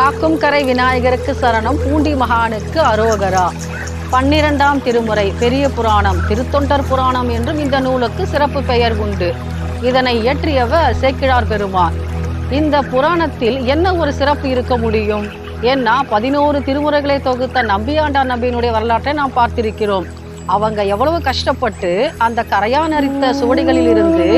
காக்கும் கரை விநாயகருக்கு சரணம் பூண்டி மகானுக்கு அரோகரா. பன்னிரண்டாம் திருமுறை பெரிய புராணம் திருத்தொண்டர் புராணம் என்றும் இந்த நூலுக்கு சிறப்பு பெயர் உண்டு. இதனை இயற்றியவர் சேக்கிழார் பெருமான். இந்த புராணத்தில் என்ன ஒரு சிறப்பு இருக்க முடியும்? ஏன்னா பதினோரு திருமுறைகளை தொகுத்த நம்பியாண்டார் நம்பியினுடைய வரலாற்றை நாம் பார்த்திருக்கிறோம். அவங்க எவ்வளவு கஷ்டப்பட்டு அந்த கரையானரித்த சுவடிகளில் இருந்து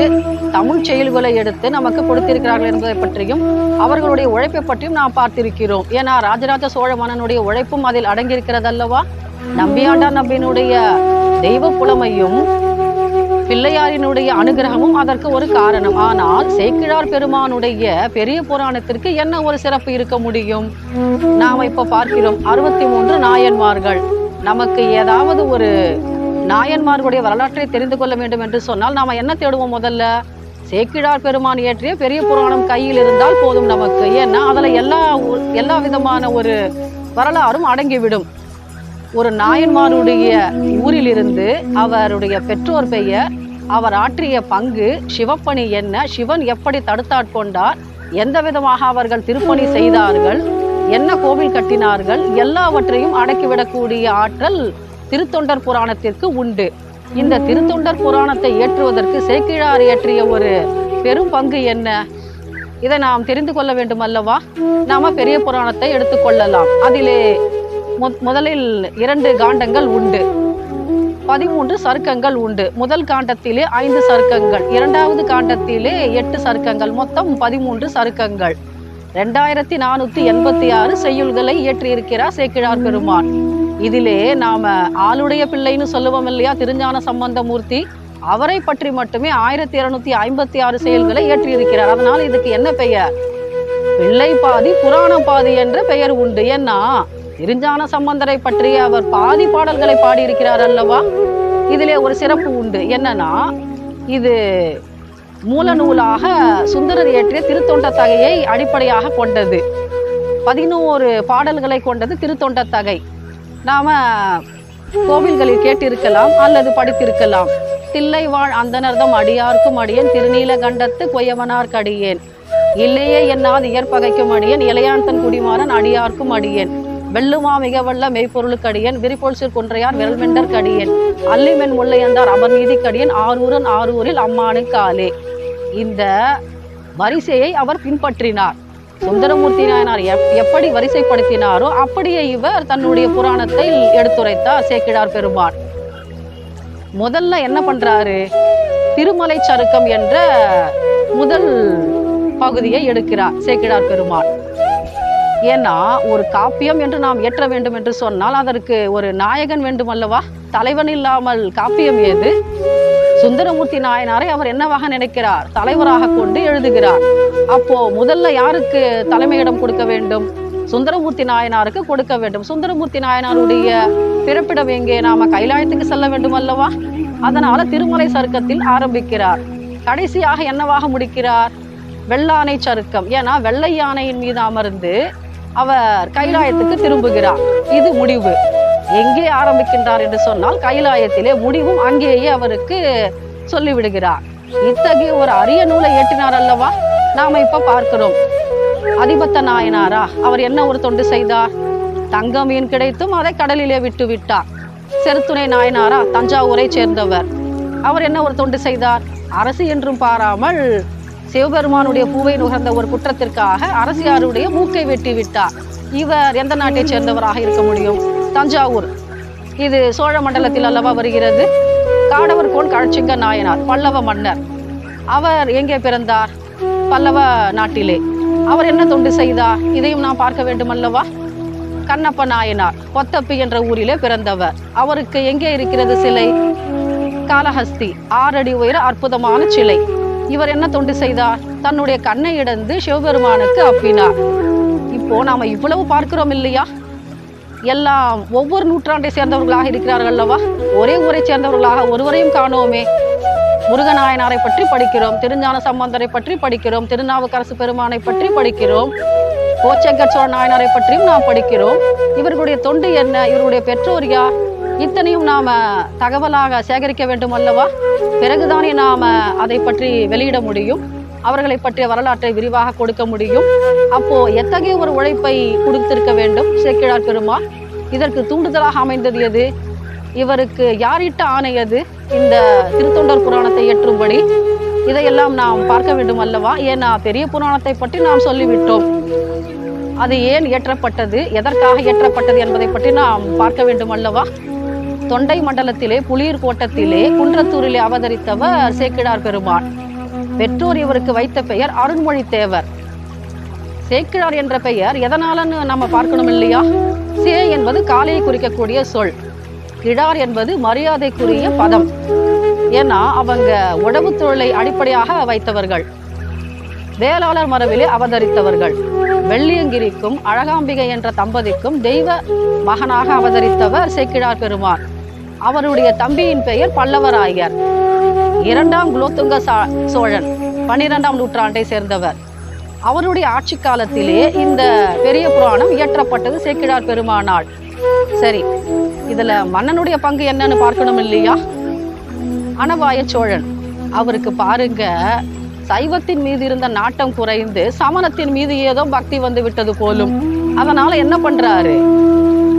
தமிழ் செயல்களை எடுத்து நமக்கு கொடுத்திருக்கிறார்கள் என்பதை பற்றியும் அவர்களுடைய உழைப்பை பற்றியும் நாம் பார்த்திருக்கிறோம். ஏன்னா ராஜராஜ சோழ மன்னனுடைய உழைப்பும் அதில் அடங்கியிருக்கிறது அல்லவா நம்பியாண்டார் நம்பியினுடைய தெய்வ புலமையும் பிள்ளையாரினுடைய அனுகிரகமும் அதற்கு ஒரு காரணம். ஆனால் சேக்கிழார் பெருமானுடைய பெரிய புராணத்திற்கு என்ன ஒரு சிறப்பு இருக்க முடியும்? நாம் இப்ப பார்க்கிறோம் அறுபத்தி மூன்று நாயன்மார்கள். நமக்கு ஏதாவது ஒரு நாயன்மார்களுடைய வரலாற்றை தெரிந்து கொள்ள வேண்டும் என்று சொன்னால் நாம் என்ன தேடுவோம் முதல்ல? சேக்கிழார் பெருமான் இயற்றிய பெரிய புராணம் கையில் இருந்தால் போதும் நமக்கு. ஏன்னா அதில் எல்லா எல்லா விதமான ஒரு வரலாறும் அடங்கிவிடும். ஒரு நாயன்மாருடைய ஊரிலிருந்து அவருடைய பெற்றோர் பெயர் அவர் ஆற்றிய பங்கு சிவப்பணி என்ன சிவன் எப்படி தடுத்தாட்கொண்டார் எந்த விதமாக அவர்கள் திருப்பணி செய்தார்கள் என்ன கோவில் கட்டினார்கள்? எல்லாவற்றையும் அடக்கிவிடக்கூடிய ஆற்றல் திருத்தொண்டர் புராணத்திற்கு உண்டு. இந்த திருத்தொண்டர் புராணத்தை இயற்றுவதற்கு சேக்கிழார் இயற்றிய ஒரு பெரும் பங்கு என்ன? இதை நாம் தெரிந்து கொள்ள வேண்டும் அல்லவா நாம பெரிய புராணத்தை எடுத்துக்கொள்ளலாம் அதிலே முதலில் இரண்டு காண்டங்கள் உண்டு. பதிமூன்று சருக்கங்கள் உண்டு. முதல் காண்டத்திலே ஐந்து சருக்கங்கள். இரண்டாவது காண்டத்திலே எட்டு சருக்கங்கள். மொத்தம் பதிமூன்று சருக்கங்கள். ரெண்டாயிரத்தி நானூற்றி எண்பத்தி ஆறு செய்யுள்களை இயற்றியிருக்கிறார் சேக்கிழார் பெருமான். இதிலே நாம் ஆளுடைய பிள்ளைன்னு சொல்லுவோம் இல்லையா திருஞான சம்பந்தமூர்த்தி. அவரை பற்றி மட்டுமே ஆயிரத்தி இருநூத்தி ஐம்பத்தி ஆறு செயல்களை இயற்றியிருக்கிறார். அதனால் இதுக்கு என்ன பெயர்? பிள்ளை பாதி புராண பாதி என்ற பெயர் உண்டு. ஏன்னா திருஞான சம்பந்தரை பற்றி அவர் பாதி பாடல்களை பாடியிருக்கிறார் அல்லவா? இதிலே ஒரு சிறப்பு உண்டு. என்னன்னா இது மூல நூலாக சுந்தரர் இயற்றிய திருத்தொண்டத்தகையை அடிப்படையாக கொண்டது. பதினோரு பாடல்களை கொண்டது திருத்தொண்டத்தகை. நாம் நாம கோவில்களில் கேட்டிருக்கலாம் அல்லது படித்திருக்கலாம். தில்லை வாழ் அந்தனர்தம் அடியார்க்கும் அடியேன் திருநீலகண்டத்து கொயவனார்க்கு அடியேன். இல்லையே என்னாது இயற்பகைக்கும் அடியேன் இளையான் குடிமாறன் அடியார்க்கும் அடியேன். வெள்ளுமா மிக வல்ல மெய்ப்பொருளுக்கு அடியேன். விரிபொல் சிறு குன்றையார் விரல்மெண்டற்கு கடியன். அல்லிமென் முல்லையந்தார் அமர்நீதிக்கு கடியன் ஆரூரன் ஆரூரில் அம்மானு காலே. இந்த வரிசையை அவர் பின்பற்றினார். சுந்தரமூர்த்தி நாயனார் எப்- எப்படி வரிசைப்படுத்தினாரோ அப்படியே இவர் தன்னுடைய புராணத்தை எடுத்துரைத்தார் சேக்கிழார் பெருமான். முதல்ல என்ன பண்றாரு? திருமலை சருக்கம் என்ற முதல் பகுதியை எடுக்கிறார் சேக்கிழார் பெருமான். ஏன்னா ஒரு காப்பியம் என்று நாம் இயற்ற வேண்டும் என்று சொன்னால் அதற்கு ஒரு நாயகன் வேண்டும் அல்லவா தலைவன் இல்லாமல் காப்பியம் ஏது? சுந்தரமூர்த்தி நாயனாரை அவர் என்னவாக நினைக்கிறார்? தலைவராக கொண்டு எழுதுகிறார். அப்போ முதல்ல யாருக்கு தலைமையிடம் கொடுக்க வேண்டும்? சுந்தரமூர்த்தி நாயனாருக்கு கொடுக்க வேண்டும். சுந்தரமூர்த்தி நாயனாருடைய பிறப்பிடம் எங்கே நாம கைலாயத்துக்கு செல்ல வேண்டும் அல்லவா அதனால திருமலை சருக்கத்தில் ஆரம்பிக்கிறார். கடைசியாக என்னவாக முடிக்கிறார்? வெள்ளானை சருக்கம். ஏன்னா வெள்ளை யானையின் மீது அமர்ந்து அவர் கைலாயத்துக்கு திரும்புகிறார். இது முடிவு. எங்கே ஆரம்பிக்கின்றார் என்று சொன்னால் கைலாயத்திலே முடிவும் அங்கேயே அவருக்கு சொல்லிவிடுகிறார். இத்தகைய ஒரு அரிய நூலை ஏற்றினார் அல்லவா? நாம இப்ப பார்க்கிறோம். அதிபத்த நாயனாரா அவர் என்ன ஒரு தொண்டு செய்தார்? தங்க மீன் கிடைத்தும் அதை கடலிலே விட்டு விட்டார். செருத்துணை நாயனாரா தஞ்சாவூரை சேர்ந்தவர். அவர் என்ன ஒரு தொண்டு செய்தார்? அரசு என்றும் பாராமல் சிவபெருமானுடைய பூவை நுகர்ந்த ஒரு குற்றத்திற்காக அரசியாருடைய மூக்கை வெட்டி விட்டார் இவர் எந்த நாட்டைச் சேர்ந்தவராக இருக்க முடியும்? தஞ்சாவூர். இது சோழ மண்டலத்தில் அல்லவா வருகிறது? காடவர் கோன் கழச்சிங்க நாயனார் பல்லவ மன்னர். அவர் எங்கே பிறந்தார்? பல்லவ நாட்டிலே. அவர் என்ன தொண்டு செய்தார்? இதையும் நாம் பார்க்க வேண்டும் அல்லவா கண்ணப்ப நாயனார் கொத்தப்பி என்ற ஊரிலே பிறந்தவர். அவருக்கு எங்கே இருக்கிறது சிலை? காளஹஸ்தி. ஆறடி உயர அற்புதமான சிலை. இவர் என்ன தொண்டு செய்தார்? தன்னுடைய கண்ணை இடந்து சிவபெருமானுக்கு அப்பினார். இப்போ நாம இவ்வளவு பார்க்கிறோம் இல்லையா? எல்லாம் ஒவ்வொரு நூற்றாண்டை சேர்ந்தவர்களாக இருக்கிறார்கள் அல்லவா ஒரே ஊரை சேர்ந்தவர்களாக ஒருவரையும் காணோமே. முருகநாயனாரை பற்றி படிக்கிறோம் திருஞான சம்பந்தரை பற்றி படிக்கிறோம் திருநாவுக்கரசு பெருமானை பற்றி படிக்கிறோம் கோச்சங்கர் சோழ நாயனாரை பற்றியும் நாம் படிக்கிறோம். இவர்களுடைய தொண்டு என்ன? இவருடைய பெற்றோர் யார்? இத்தனையும் நாம தகவலாக சேகரிக்க வேண்டும் அல்லவா பிறகுதானே நாம அதை பற்றி வெளியிட முடியும். அவர்களை பற்றிய வரலாற்றை விரிவாக கொடுக்க முடியும். அப்போ எத்தகைய ஒரு உழைப்பை கொடுத்திருக்க வேண்டும் சேக்கிழார் பெருமாள்? இதற்கு தூண்டுதலாக அமைந்தது எது? இவருக்கு யாரிட்ட ஆணையது இந்த திருத்தொண்டர் புராணத்தை இயற்றும்படி. இதையெல்லாம் நாம் பார்க்க வேண்டும் அல்லவா ஏன்னா பெரிய புராணத்தை பற்றி நாம் சொல்லிவிட்டோம். அது ஏன் இயற்றப்பட்டது? எதற்காக இயற்றப்பட்டது என்பதை பற்றி நாம் பார்க்க வேண்டும் அல்லவா தொண்டை மண்டலத்திலே புலியூர் கோட்டத்திலே குன்றத்தூரிலே அவதரித்தவர் சேக்கிழார் பெருமாள். பெற்றோர் இவருக்கு வைத்த பெயர் அருண்மொழி தேவர் சேக்கிழார் என்ற பெயர் எதனாலன்னு நம்ம பார்க்கணும் இல்லையா? சே என்பது காலையை குறிக்கக்கூடிய சொல். கிழார் என்பது மரியாதைக்குரிய பதம். ஏன்னா அவங்க உழவு தொழிலை அடிப்படையாக வைத்தவர்கள். வேளாளர் மரபிலே அவதரித்தவர்கள். வெள்ளியங்கிரிக்கும் அழகாம்பிகை என்ற தம்பதிக்கும் தெய்வ மகனாக அவதரித்தவர் சேக்கிழார் பெருமாள். அவருடைய தம்பியின் பெயர் பல்லவராயர். இரண்டாம் குலோத்துங்க சா- சோழன் பன்னிரெண்டாம் நூற்றாண்டை சேர்ந்தவர். அவருடைய ஆட்சி காலத்திலே இந்த பெரிய புராணம் இயற்றப்பட்டது சேக்கிழார் பெருமானால் சரி இதுல மன்னனுடைய பங்கு என்னன்னு பார்க்கணும் இல்லையா? அனபாய சோழன் அவருக்கு பாருங்க சைவத்தின் மீது இருந்த நாட்டம் குறைந்து சமணத்தின் மீது ஏதோ பக்தி வந்து விட்டது போலும். அதனால என்ன பண்றாரு?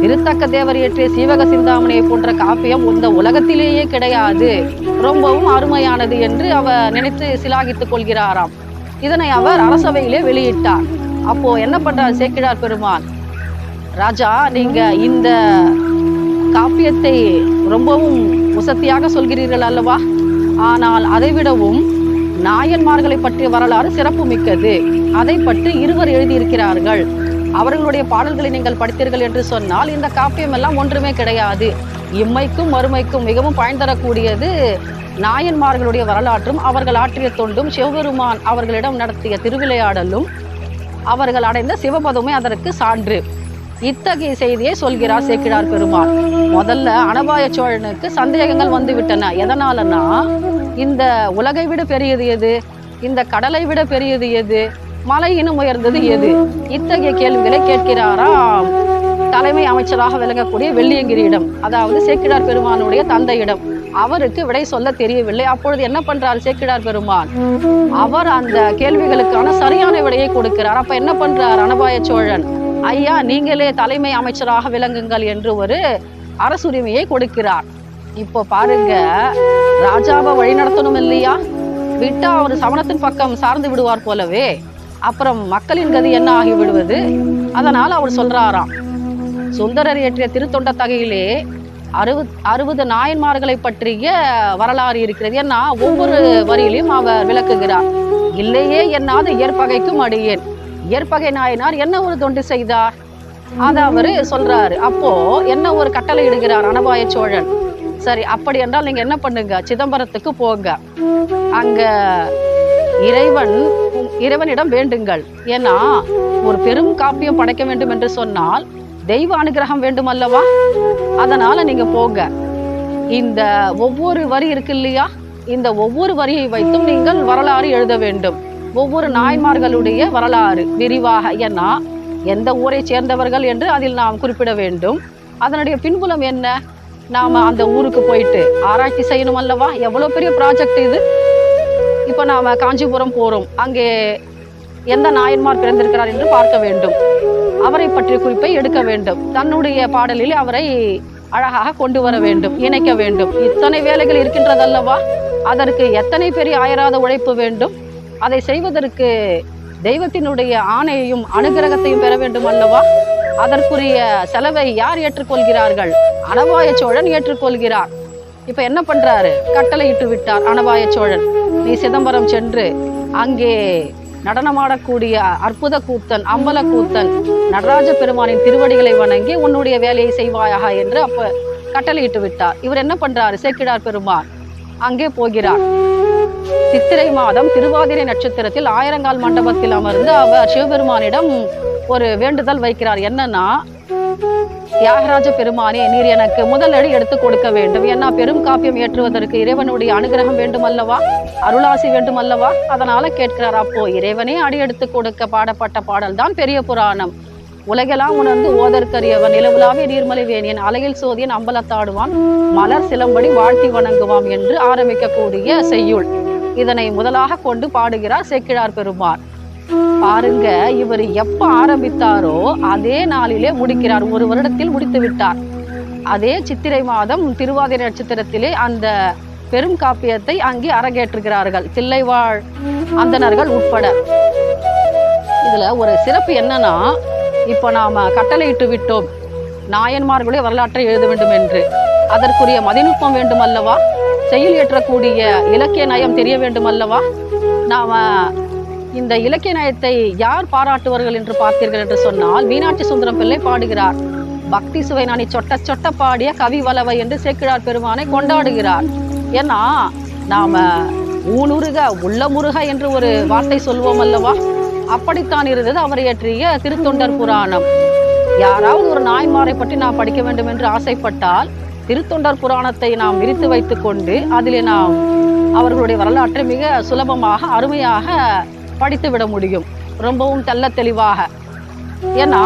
திருத்தக்க தேவர் இயற்றிய சீவக சிந்தாமணியை போன்ற காப்பியம் இந்த உலகத்திலேயே கிடையாது. ரொம்பவும் அருமையானது என்று அவர் நினைத்து சிலாகித்துக் கொள்கிறாராம். இதனை அவர் அரசவையிலே வெளியிட்டார். அப்போ என்ன பண்றார் சேக்கிழார் பெருமான்? ராஜா நீங்க இந்த காப்பியத்தை ரொம்பவும் உசத்தியாக சொல்கிறீர்கள் அல்லவா? ஆனால் அதைவிடவும் நாயன்மார்களை பற்றிய வரலாறு சிறப்பு மிக்கது அதை பற்றி இருவர் எழுதியிருக்கிறார்கள். அவர்களுடைய பாடல்களை நீங்கள் படித்தீர்கள் என்று சொன்னால் இந்த காப்பியம் எல்லாம் ஒன்றுமே கிடையாது. இம்மைக்கும் மறுமைக்கும் மிகவும் பயன் தரக்கூடியது நாயன்மார்களுடைய வரலாற்றும் அவர்கள் ஆற்றிய தொண்டும் சிவபெருமான் அவர்களிடம் நடத்திய திருவிளையாடலும் அவர்கள் அடைந்த சிவபதமே அதற்கு சான்று. இத்தகைய செய்தியை சொல்கிறார் சேக்கிழார் பெருமாள் முதல்ல அனபாய சோழனுக்கு சந்தேகங்கள் வந்துவிட்டன. எதனாலன்னா எதனாலனா இந்த உலகை விட பெரியது எது? இந்த கடலை விட பெரியது எது? மலையினும் உயர்ந்தது எது? இத்தகைய கேள்விகளை கேட்கிறாராம் தலைமை அமைச்சராக விளங்கக்கூடிய வெள்ளியங்கிரியிடம் அதாவது சேக்கிடார் பெருமானுடைய தந்தையிடம். அவருக்கு விடை சொல்ல தெரியவில்லை. அப்பொழுது என்ன பண்றார் சேக்கிடார் பெருமான்? அவர் அந்த கேள்விகளுக்கான சரியான விடையை கொடுக்கிறார். அப்ப என்ன பண்றார் அனபாய சோழன்? ஐயா நீங்களே தலைமை அமைச்சராக விளங்குங்கள் என்று ஒரு அரசுரிமையை கொடுக்கிறார். இப்போ பாருங்க ராஜாவை வழிநடத்தணும் இல்லையா? விட்டா அவர் சமணத்தின் பக்கம் சார்ந்து விடுவார் போலவே. அப்புறம் மக்களின் கதி என்ன ஆகிவிடுவது? அதனால் அவர் சொல்றாராம் சுந்தரர் இயற்றிய திருத்தொண்ட தகையிலே அறுபது அறுபது நாயன்மார்களை பற்றிய வரலாறு இருக்கிறது. ஏன்னா ஒவ்வொரு வரியிலையும் அவர் விளக்குகிறார் இல்லையே என்னாத இயற்பகைக்கும் அடியேன். இயற்பகை நாயனார் என்ன ஒரு தொண்டு செய்தார்? அதை அவரு சொல்றாரு. அப்போ என்ன ஒரு கட்டளை இடுகிறார் அனபாய சோழன். சரி அப்படி என்றால் நீங்க என்ன பண்ணுங்க? சிதம்பரத்துக்கு போங்க. அங்க இறைவன் இறைவனிடம் வேண்டுங்கள். ஏன்னா ஒரு பெரும் காப்பியம் படைக்க வேண்டும் என்று சொன்னால் தெய்வ அனுகிரகம் வேண்டும் அல்லவா அதனால நீங்க போங்க. இந்த ஒவ்வொரு வரி இருக்கு இல்லையா? இந்த ஒவ்வொரு வரியை வைத்தும் நீங்கள் வரலாறு எழுத வேண்டும். ஒவ்வொரு நாயன்மார்களுடைய வரலாறு விரிவாக. ஏன்னா எந்த ஊரை சேர்ந்தவர்கள் என்று அதில் நாம் குறிப்பிட வேண்டும். அதனுடைய பின்புலம் என்ன? நாம அந்த ஊருக்கு போயிட்டு ஆராய்ச்சி செய்யணும் அல்லவா எவ்வளவு பெரிய ப்ராஜெக்ட் இது? இப்போ நாம் காஞ்சிபுரம் போகிறோம் அங்கே எந்த நாயன்மார் பிறந்திருக்கிறார் என்று பார்க்க வேண்டும். அவரை பற்றிய குறிப்பை எடுக்க வேண்டும். தன்னுடைய பாடலில் அவரை அழகாக கொண்டு வர வேண்டும் இணைக்க வேண்டும். இத்தனை வேலைகள் இருக்கின்றதல்லவா? அதற்கு எத்தனை பெரிய அயராத உழைப்பு வேண்டும்? அதை செய்வதற்கு தெய்வத்தினுடைய ஆணையையும் அனுகிரகத்தையும் பெற வேண்டும் அல்லவா? அதற்குரிய செலவை யார் ஏற்றுக்கொள்கிறார்கள்? அனவாய சோழன் ஏற்றுக்கொள்கிறார். இப்ப என்ன பண்றாரு? கட்டளையிட்டு விட்டார் அனவாய சோழன். நீ சிதம்பரம் சென்று அங்கே நடனமாடக்கூடிய அற்புத கூத்தன் அம்பல கூத்தன் நடராஜ பெருமானின் திருவடிகளை வணங்கி உன்னுடைய வேலையை செய்வாயாக என்று அப்ப கட்டளையிட்டு விட்டார். இவர் என்ன பண்றாரு? சேக்கிடார் பெருமான் அங்கே போகிறார். சித்திரை மாதம் திருவாதிரை நட்சத்திரத்தில் ஆயிரங்கால் மண்டபத்தில் அமர்ந்து அவர் சிவபெருமானிடம் ஒரு வேண்டுதல் வைக்கிறார். என்னன்னா தியாகராஜ பெருமானே நீர் எனக்கு முதல் அடி எடுத்து கொடுக்க வேண்டும். ஏன்னா பெரும் காப்பியம் ஏற்றுவதற்கு இறைவனுடைய அனுகிரகம் வேண்டும் அல்லவா அருளாசி வேண்டும் அல்லவா அதனால கேட்கிறார் அப்போ இறைவனே அடி எடுத்து கொடுக்க பாடப்பட்ட பாடல் தான் பெரிய புராணம். உலகெல்லாம் உணர்ந்து ஓதற்கரியவன் நிலவுலாவே நீர்மலை வேணியன் அலையில் சோதியன் அம்பலத்தாடுவான் மலர் சிலம்படி வாழ்த்தி வணங்குவான் என்று ஆரம்பிக்கக்கூடிய செய்யுள். இதனை முதலாக கொண்டு பாடுகிறார் செக்கிழார் பெருமான். பாருங்க இவர் எப்ப ஆரம்பித்தாரோ அதே நாளிலே முடிக்கிறார். ஒரு வருடத்தில் முடித்து விட்டார். அதே சித்திரை மாதம் திருவாதிரை நட்சத்திரத்திலே அந்த பெரும் காப்பியத்தை அங்கே அரங்கேற்றுகிறார்கள். தில்லைவாழ் அந்தணர்கள் உட்பட. இதுல ஒரு சிறப்பு என்னன்னா இப்போ நாம கட்டளையிட்டு விட்டோம். நாயன்மார்களுடைய வரலாற்றை எழுத வேண்டும் என்று. அதற்குரிய மதிநுட்பம் வேண்டும் அல்லவா செயல் ஏற்றக்கூடிய இலக்கிய நயம் தெரிய வேண்டும் அல்லவா நாம இந்த இலக்கிய நயத்தை யார் பாராட்டுவார்கள் என்று பார்த்தீர்கள் என்று சொன்னால் மீனாட்சி சுந்தரம் பிள்ளை பாடுகிறார். பக்தி சுவை நாணி சொட்ட சொட்ட பாடிய கவி வலவை என்று சேக்கிழார் பெருமானை கொண்டாடுகிறார். ஏன்னா நாம ஊனுருக உள்ளமுருக என்று ஒரு வார்த்தை சொல்வோம் அல்லவா? அப்படித்தான் இருந்தது அவர் இயற்றிய திருத்தொண்டர் புராணம். யாராவது ஒரு நாய்மாரை பற்றி நான் படிக்க வேண்டும் என்று ஆசைப்பட்டால் திருத்தொண்டர் புராணத்தை நாம் விரித்து வைத்துக்கொண்டு கொண்டு அதிலே நாம் அவர்களுடைய வரலாற்றை மிக சுலபமாக அருமையாக படித்து விட முடியும். ரொம்பவும் தெல்ல தெளிவாக. ஏன்னா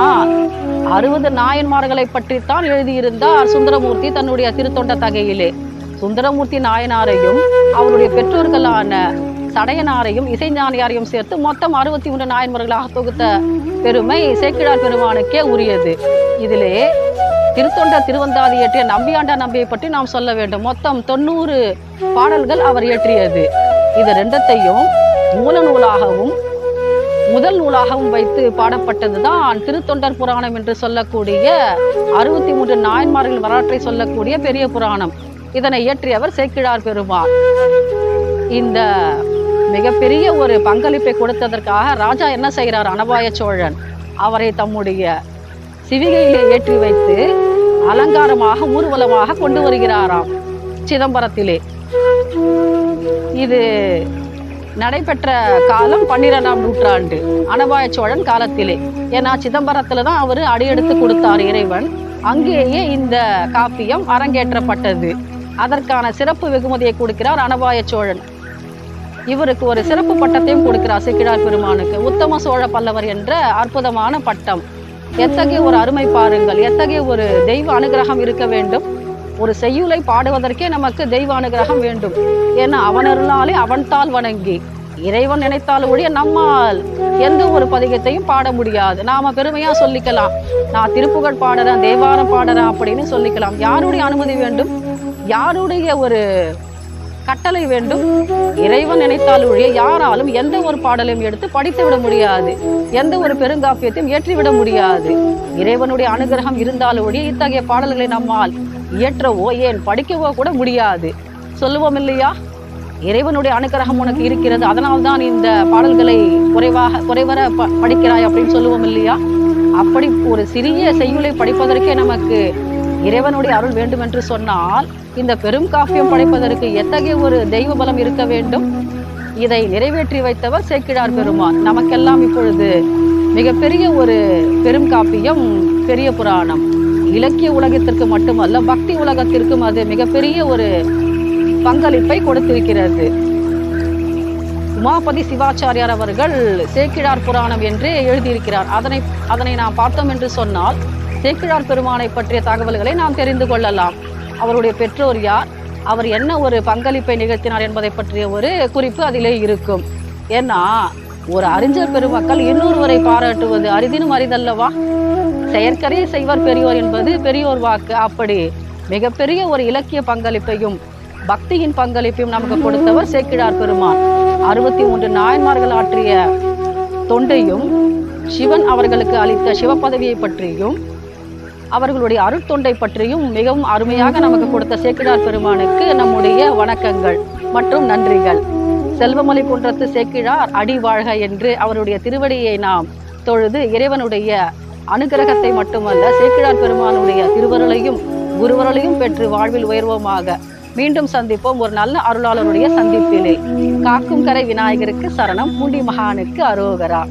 அறுபது நாயன்மார்களை பற்றித்தான் எழுதியிருந்தார் சுந்தரமூர்த்தி தன்னுடைய திருத்தொண்ட தகையிலே. சுந்தரமூர்த்தி நாயனாரையும் அவருடைய பெற்றோர்களான சடையனாரையும் இசைஞானியாரையும் சேர்த்து மொத்தம் அறுபத்தி ஒன்று நாயன்மார்களாக தொகுத்த பெருமை சேக்கிழார் பெருமானுக்கே உரியது. இதிலே திருத்தொண்ட திருவந்தாதி இயற்றிய நம்பியாண்டா நம்பியை பற்றி நாம் சொல்ல வேண்டும். மொத்தம் தொண்ணூறு பாடல்கள் அவர் இயற்றியது. இது ரெண்டத்தையும் மூல நூலாகவும் முதல் நூலாகவும் வைத்து பாடப்பட்டதுதான் திருத்தொண்டர் புராணம் என்று சொல்லக்கூடிய அறுபத்தி மூன்று நாயன்மார்கள் வரலாற்றை சொல்லக்கூடிய பெரிய புராணம். இதனை இயற்றியவர் சேக்கிழார் பெருமாள். இந்த மிகப்பெரிய ஒரு பங்களிப்பை கொடுத்ததற்காக ராஜா என்ன செய்கிறார்? அனபாய சோழன் அவரை தம்முடைய சிவிகையிலே ஏற்றி வைத்து அலங்காரமாக ஊர்வலமாக கொண்டு வருகிறாராம். சிதம்பரத்திலே. இது நடைபெற்ற காலம் பன்னிரெண்டாம் நூற்றாண்டு அனபாய சோழன் காலத்திலே. ஏன்னா சிதம்பரத்துல தான் அவர் அடியெடுத்து கொடுத்தார் இறைவன். அங்கேயே இந்த காப்பியம் அரங்கேற்றப்பட்டது. அதற்கான சிறப்பு வெகுமதியை கொடுக்கிறார் அனபாய சோழன் இவருக்கு ஒரு சிறப்பு பட்டத்தையும் கொடுக்கிறார் சிக்கிழார் பெருமானுக்கு. உத்தம சோழ பல்லவர் என்ற அற்புதமான பட்டம். எத்தகைய ஒரு அருமை பாருங்கள். எத்தகைய ஒரு தெய்வ அனுகிரகம் இருக்க வேண்டும். ஒரு செய்யுளை பாடுவதற்கே நமக்கு தெய்வ அனுகிரகம் வேண்டும். ஏன்னா அவனருளாலே அவன்தால் வணங்கி இறைவன் நினைத்தால் ஒழிய நம்மால் எந்த ஒரு பதிகத்தையும் பாட முடியாது. நாம பெருமையா சொல்லிக்கலாம். நான் திருப்புகழ் பாடுறேன் தேவாரம் பாடுறேன் அப்படின்னு சொல்லிக்கலாம். யாருடைய அனுமதி வேண்டும்? யாருடைய ஒரு கட்டளை வேண்டும்? இறைவன் நினைத்தால் ஒழிய யாராலும் எந்த ஒரு பாடலையும் எடுத்து படித்து விட முடியாது. எந்த ஒரு பெருங்காப்பியத்தையும் ஏற்றிவிட முடியாது. இறைவனுடைய அனுகிரகம் இருந்தால் ஒழிய இத்தகைய பாடல்களை நம்மால் இயற்றவோ ஏன் படிக்கவோ கூட முடியாது. சொல்லுவோம் இல்லையா? இறைவனுடைய அனுக்கிரகம் உனக்கு இருக்கிறது. அதனால்தான் இந்த பாடல்களை குறைவாக குறைவர ப- படிக்கிறாய் அப்படின்னு சொல்லுவோம் இல்லையா? அப்படி ஒரு சிறிய செய்யுளை படிப்பதற்கே நமக்கு இறைவனுடைய அருள் வேண்டும் என்று சொன்னால் இந்த பெரும் காப்பியம் படைப்பதற்கு எத்தகைய ஒரு தெய்வ பலம் இருக்க வேண்டும்? இதை நிறைவேற்றி வைத்தவர் சேக்கிழார் பெருமான். நமக்கெல்லாம் இப்பொழுது மிகப்பெரிய ஒரு பெரும் காப்பியம் பெரிய புராணம். இலக்கிய உலகத்திற்கு மட்டுமல்ல பக்தி உலகத்திற்கும் அது மிகப்பெரிய ஒரு பங்களிப்பை கொடுத்திருக்கிறது. உமாபதி சிவாச்சாரியார் அவர்கள் சேக்கிழார் புராணம் என்று எழுதியிருக்கிறார். அதனை அதனை நாம் பார்த்தோம் என்று சொன்னால் சேக்கிழார் பெருமானை பற்றிய தகவல்களை நாம் தெரிந்து கொள்ளலாம். அவருடைய பெற்றோர் யார்? அவர் என்ன ஒரு பங்களிப்பை நிகழ்த்தினார் என்பதை பற்றிய ஒரு குறிப்பு அதிலே இருக்கும். ஏன்னா ஒரு அறிஞர் பெருமக்கள் இன்னொருவரை பாராட்டுவது. அரிதினும் அரிதல்லவா? செயற்கரையை செய்வார் பெரியோர் என்பது பெரியோர் வாக்கு. அப்படி மிகப்பெரிய ஒரு இலக்கிய பங்களிப்பையும் பக்தியின் பங்களிப்பையும் நமக்கு கொடுத்தவர் சேக்கிழார் பெருமான். அறுபத்தி மூன்று நாயன்மார்கள் ஆற்றிய தொண்டையும் சிவன் அவர்களுக்கு அளித்த சிவபதவியை பற்றியும் அவர்களுடைய அருட்தொண்டை பற்றியும் மிகவும் அருமையாக நமக்கு கொடுத்த சேக்கிழார் பெருமானுக்கு நம்முடைய வணக்கங்கள் மற்றும் நன்றிகள். செல்வமலை குன்றத்து சேக்கிழார் அடி வாழ்க என்று அவருடைய திருவடியை நாம் தொழுது இறைவனுடைய அனுகிரகத்தை மட்டுமல்ல சேக்கிழார் பெருமானுடைய திருவருளையும் குருவருளையும் பெற்று வாழ்வில் உயர்வோமாக மீண்டும் சந்திப்போம். ஒரு நல்ல அருளாளருடைய சந்திப்பிலே. காக்கும் கரை விநாயகருக்கு சரணம். பூண்டி மகானுக்கு அரோகரா.